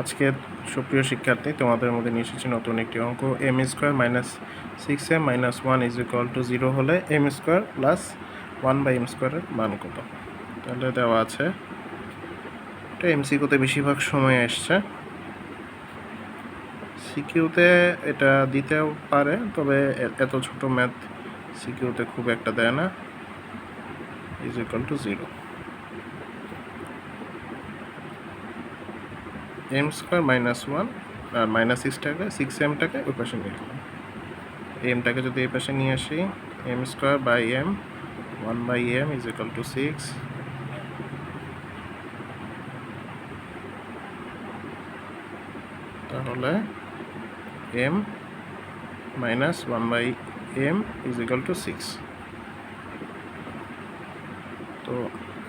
আজকের সুপ্রিয় শিক্ষার্থী, তোমাদের মধ্যে নিয়ে এসেছি নতুন একটি অঙ্ক। M square minus six M minus one is equal to zero হলে M square plus one by M স্কোয়ারের মান কত? তাহলে দেওয়া আছে, এটা এমসিকিউতে বেশিরভাগ সময় এসছে। সিকিউতে এটা দিতেও পারে, তবে এত ছোট ম্যাথ সিকিউতে খুব একটা দেয় না। Is equal to zero M square minus one R minus সিক্সটাকে সিক্স এমটাকে ওই পাশে নিয়ে গেলাম এমটাকে যদি এই পাশে নিয়ে আসি M square by M one by M is equal to six তাহলে M minus one by M is equal to six তো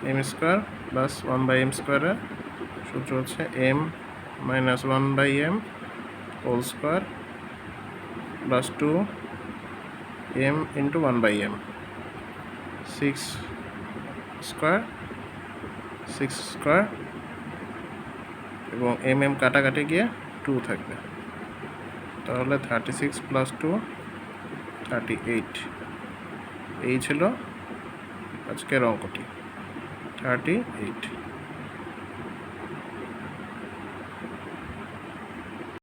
M square plus one by M স্কোয়ারের সূত্র হচ্ছে M minus one by M whole square plus two M into one by M six square six square এবং M M কাটাকাটি গিয়ে two থাকবে। তাহলে thirty six plus two thirty eight এই ছিল আজকের অঙ্কটি। Thirty eight